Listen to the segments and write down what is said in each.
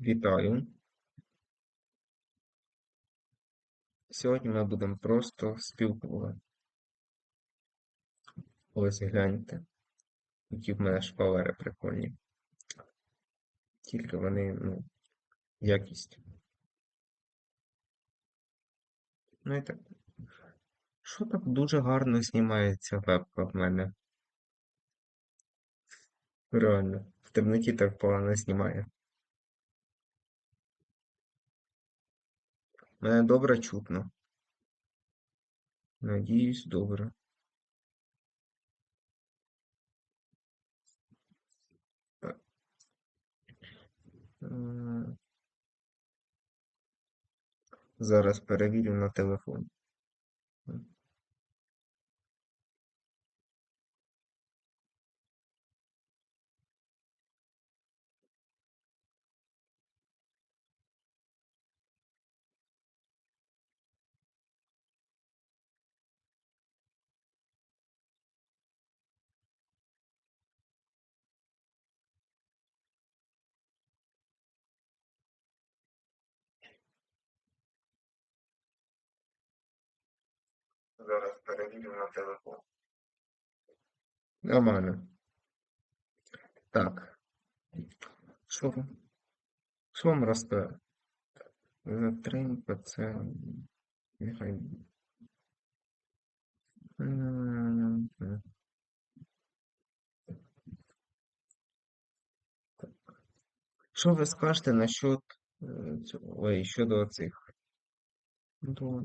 Вітаю. Сьогодні ми будемо просто спілкувати. Ось гляньте, які в мене шпалери прикольні. Тільки вони, ну, якість. Ну і так. Що так дуже гарно знімається вебка в мене? Реально, в темноті так погано знімає. Мене добре чутно. Надіюсь, добре. Зараз перевірю на телефон. Зараз перевірю на телефон. Нормально. Так. Що? Що вам розказати? Затримка це. Нехай. Що ви скажете насчет цього? Ой, щодо цих? До...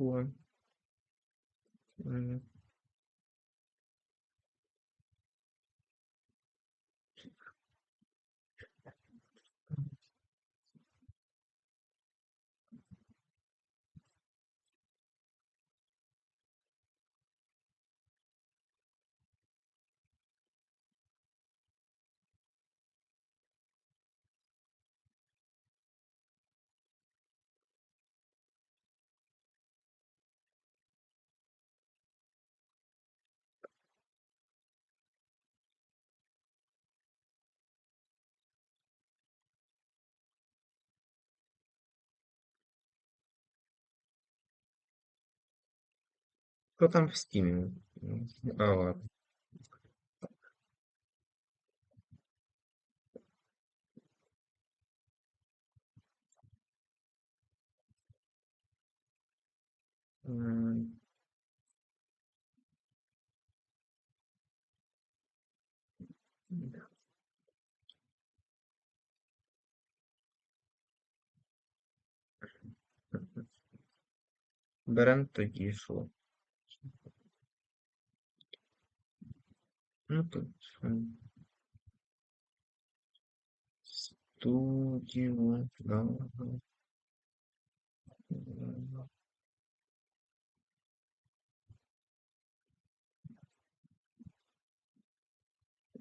Ой. М. Що там в стімі? А, ладно. Берем тоді що? 那个什么，手机吗？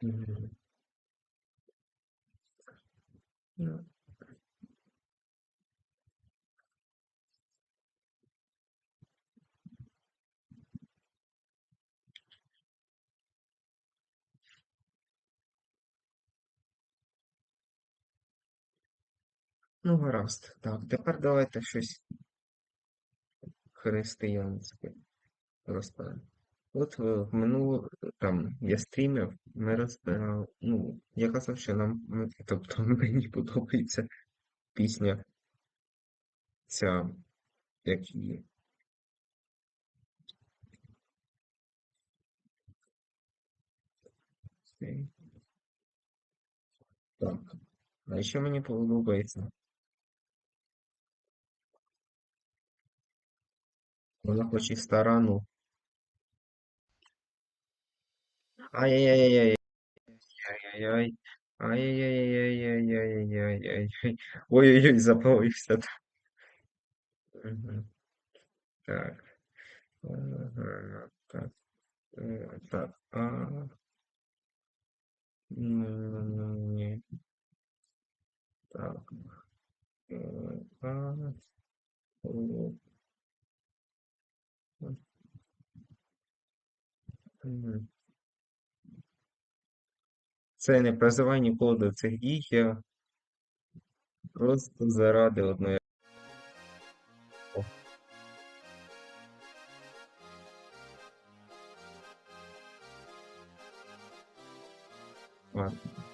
嗯嗯。嗯。Ну, гаразд. Так, тепер давайте щось християнське розповім. От е, в минулу там я стрімив, ми розбирали. Ну, я казав, що нам, тобто мені подобається пісня ця, як її. Так. А ще мені подобається. Заключи сторону. Ай-яй-яй-яй. Ай-яй-яй. Ай-яй-яй-яй-яй-яй-яй-яй. Ой-ой-ой, заплывся. Угу. Так. так, так. Так. Не. Так. А. Це не призивай нікого до цих дій, я просто заради одної. Ладно.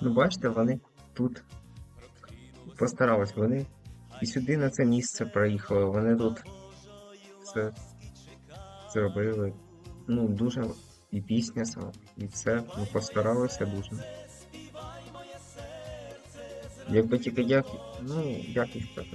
Ну, бачите, вони тут постарались. Вони і сюди на це місце приїхали. Вони тут все зробили. Ну, дуже і пісня сама, і все. Ну, постаралися дуже. Якби тільки як, ну, як їх сказати.